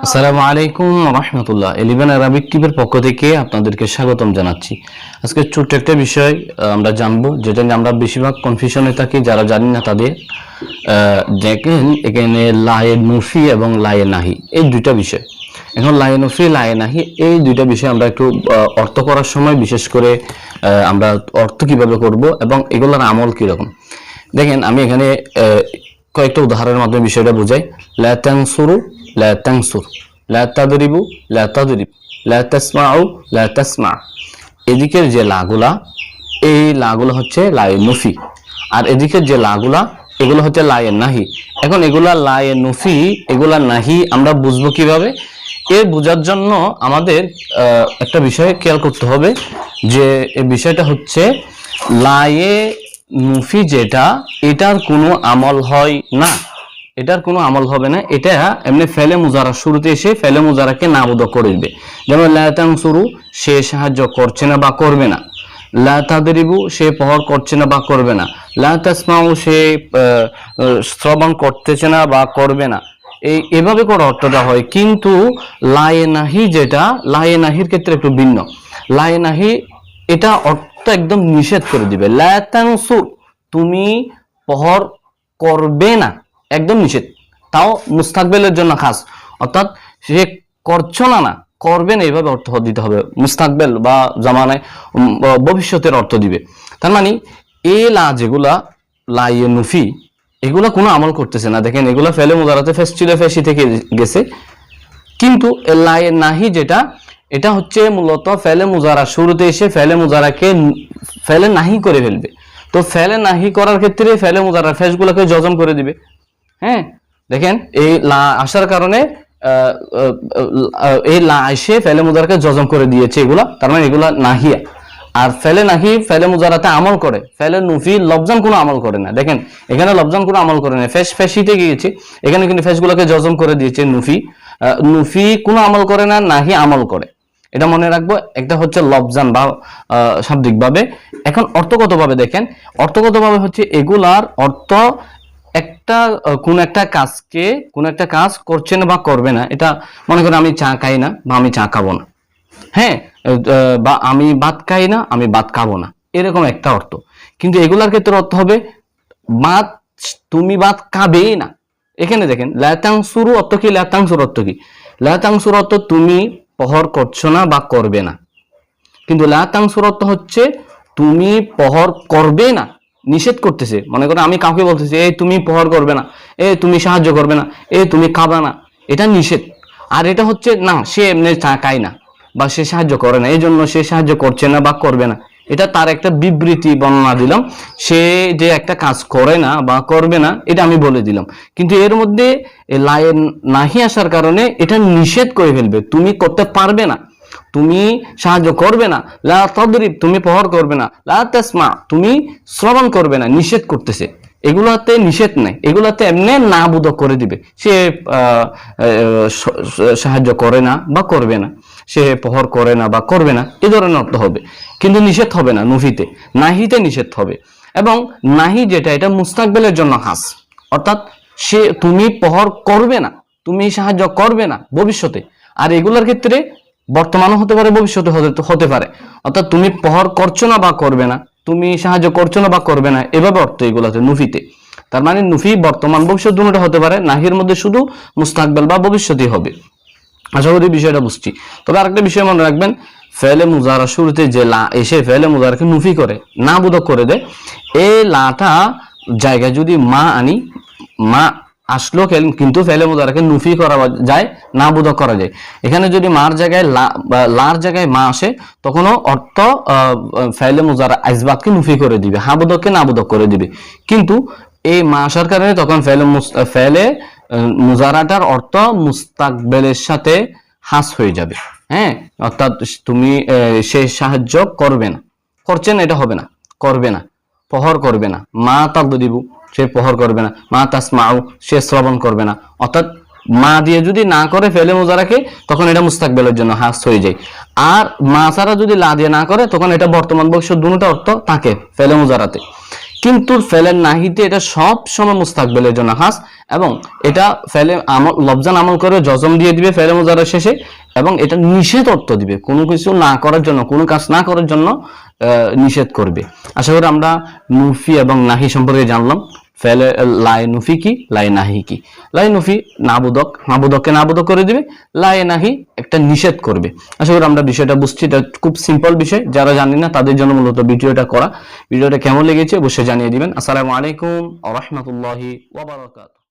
আসসালামু আলাইকুম রহমতুল্লাহ। Eleven Arabic টিভের পক্ষ থেকে আপনাদেরকে স্বাগতম জানাচ্ছি। আজকে ছোট্ট একটা বিষয় আমরা জানব, যেটা নিয়ে আমরা বেশিরভাগ কনফিউশনে থাকি, যারা জানি না তাদের দেখেন, এখানে লায়ে নুফি এবং লায়ে নাহি, এই দুইটা বিষয়। এখন লায়ে নুফি লায়ে নাহি, এই দুইটা বিষয় আমরা একটু অর্থ করার সময় বিশেষ করে আমরা অর্থ কীভাবে করব এবং এগুলোর আমল কীরকম। দেখেন, আমি এখানে কয়েকটা উদাহরণের মাধ্যমে বিষয়টা বোঝাই। লা তানসুরু লা তানসুর লা তাদরিবু লা তাদরিব লা তাসমাউ লা এদিকের যে লাগুলা, এই লাগুলা হচ্ছে লায়ে নফি আর এদিকের যে লাগুলা, এগুলো হচ্ছে লায়ে নাহি। এখন এগুলা লায়ে নফি এগুলা নাহি আমরা বুঝব কীভাবে? এ বোঝার জন্য আমাদের একটা বিষয় খেয়াল করতে হবে যে বিষয়টা হচ্ছে লায়ে মুফি যেটা, এটার কোনো আমল হয় না। এটার কোনো আমল হবে না। এটা এমনি ফেলে মুজারা শুরুতে এসে ফেলে মুজারাকে নাবুদ করে দিবে। যেমন লায়াতাং শুরু সে সাহায্য করছে না বা করবে না। লা তাদরিবু, সে পহর করছে না বা করবে না। লা তাসমাউ, সে শ্রবণ করতেছে না বা করবে না। এই, এভাবে করে অর্থটা হয়। কিন্তু লায়ে নাহি যেটা, লায়ে নাহির ক্ষেত্রে একটু ভিন্ন। লায়ে নাহি, এটা অর্থ একদম নিষেধ করে দিবে। লায়াতাংসুর তুমি পহর করবে না। একদম নিষেধ। তাও মুস্তাকবেলের জন্য খাস। অর্থাৎ সে করছ না না, করবে না এইভাবে অর্থ দিতে হবে। মুস্তাকবেল বা জামানায় ভবিষ্যতের অর্থ দিবে। তার মানে এ লা যেগুলা লাইয়ে নুফি, এগুলা কোনো আমল করতেছে না। দেখেন, এগুলা ফেলে মুদারাতে ফেস ছিল ফেসি থেকে গেছে। কিন্তু এল্লায়ে নাহি যেটা, এটা হচ্ছে মূলত ফেলে মুজারা। শুরুতে এসে ফেলে মুজারাকে ফেলে নাহি করে ফেলবে। তো ফেলে নাহি করার ক্ষেত্রে ফেলে মুজারা, ফেসগুলোকে যজন করে দিবে। হ্যাঁ? দেখেন, এই লা আসার কারণে এই লা এসে ফেলে মুজারাকে যজম করে দিয়েছে এগুলা, তার মানে এগুলা নাহিয়া। আর ফেলে নাহি, ফেলে মুজারাতে আমল করে, ফেলে নুফি লবজান কোনো আমল করে না। দেখেন, এখানে লবজান কোনো আমল করে না। ফেস ফেসিতে গিয়েছে, এখানে কিন্তু ফেসগুলোকে যজম করে দিয়েছে নুফি। নুফি কোনো আমল করে না, নাহি আমল করে। এটা মনে রাখব, একটা হচ্ছে লবজান বা শাব্দিকভাবে। এখন অর্থগতভাবে দেখেন, অর্থগতভাবে হচ্ছে এগুলার অর্থ একটা কোন একটা কাজকে, কোন একটা কাজ করছে না বা করবে না, এটা মনে করেন আমি চা খাই না বা আমি চা খাব না। হ্যাঁ বা আমি ভাত খাই না, আমি ভাত খাব না। এরকম একটা অর্থ। কিন্তু এগুলার ক্ষেত্রে অর্থ হবে, ভাত তুমি ভাত খাবেই না। এখানে দেখেন, লাতাং শুরু অর্থ কি? লাতাং শুরু অর্থ কি? লাতাং শুরু অর্থ তুমি পহর করছ না বা করবে না। কিন্তু লাতাং শুরু অর্থ হচ্ছে, তুমি পহর করবে না। নিষেধ করতেছে। মনে করো আমি কাউকে বলতেছি, এই তুমি পহর করবে না, এ তুমি সাহায্য করবে না, এ তুমি খাবে না। এটা নিষেধ। আর এটা হচ্ছে, না, সে এমনি খায় না বা সে সাহায্য করে না এই জন্য সে সাহায্য করছে না বা করবে না। এটা তার একটা বিবৃতি বর্ণনা দিলাম। সে যে একটা কাজ করে না বা করবে না, এটা আমি বলে দিলাম। কিন্তু এর মধ্যে লায়ের নাহি আসার কারণে এটা নিষেধ করে ফেলবে। তুমি করতে পারবে না। তুমি সাহায্য করবে না। লা তদরিব, তুমি পহর করবে না। লা তুমি শ্রবণ করবে না, নিষেধ করতেছে। এগুলাতে নিষেধ নেই। এগুলাতে এমনি না বুধ করে দিবে। সে সাহায্য করে না বা করবে না। সে পহর করে না বা করবে না। এই ধরনের অর্থ হবে। কিন্তু নিষেধ হবে না নুফিতে। নাহিতে নিষেধ হবে। এবং নাহি যেটা, এটা মুস্তাকবেলের জন্য হাস অর্থাৎ সে, তুমি প্রহর করবে না। তুমি সাহায্য করবে না ভবিষ্যতে। আর এগুলোর ক্ষেত্রে বর্তমানও হতে পারে ভবিষ্যতে হতে পারে। অর্থাৎ তুমি পহর করছ না বা করবে না, তুমি সাহায্য করছ না বা করবে না, এভাবে অর্থ এগুলোতে নুফিতে। তার মানে নুফি বর্তমান, ভবিষ্যৎ দুটোটা হতে পারে, নাহির মধ্যে শুধু মুস্তাকবেল বা ভবিষ্যৎই হবে। আশা করি বিষয়টা বুঝছি। তবে আরেকটা বিষয় মনে রাখবেন, ফেলে মুজারা শুরুতে যে লা, এসে ফেলে মুজারাকে নুফি করে না বোধক করে দেয় এই লাটা জায়গায় যদি মা আনি, মা আসলো কেন- কিন্তু ফেলে মুজারাকে নুফি করা যায়, না বোধক করা যায়। এখানে যদি মার জায়গায় লার জায়গায় মা আসে, তখনও অর্থ ফেলে মুজারা আইসবাদকে নুফি করে দিবে, হা বোধককে না বোধক করে দিবে। কিন্তু এই মা আসার কারণে তখন ফেলে ফেলে মুজারাটার অর্থ মুস্তাকবেলের সাথে হাস হয়ে যাবে। হ্যাঁ? অর্থাৎ তুমি সে সাহায্য করবে না। করছেন এটা হবে না, করবে না। পহর করবে না। মা তাকদিবু সে প্রহর করবে না। মা তাসমাউ সে শ্রবণ করবে না। অর্থাৎ মা দিয়ে যদি না করে, ফেলে মোজারাকে তখন এটা মুস্তাকবেলের জন্য হাস হয়ে যায়। আর মা ছাড়া যদি লা দিয়ে না করে, তখন এটা বর্তমান ভবিষ্যৎ দুটা অর্থ থাকে, ফেলে মুজারাতে কিন্তু ফেলের নাহিতে এটা সব সময় মুস্তাকবেলের জন্য হাস এবং এটা ফেলে আমল লবজান আমল করে জজম দিয়ে দিবে ফেলে মোজারের শেষে এবং এটা নিষেধ অর্থ দিবে। কোনো কিছু না করার জন্য, কোনো কাজ না করার জন্য নিষেধ করবে। আশা করি আমরা মুফি এবং নাহি সম্পর্কে জানলাম। ফেলে লাই নুফি কি? লাই নাহি কি? লাই নুফি নাবুদক, নাবুদককে নাবুদক করে দিবে লাই নাহি একটা নিষেধ করবে। আশা করি আমরা বিষয়টা বুঝছি, এটা খুব সিম্পল বিষয়, যারা জানি না, তাদের জন্য মূলত ভিডিওটা করা। ভিডিওটা কেমন লেগেছে, অবশ্যই জানিয়ে দিবেন। আসসালামু আলাইকুম আ রহমতুল্লাহি ওয়াবারাকাতুহু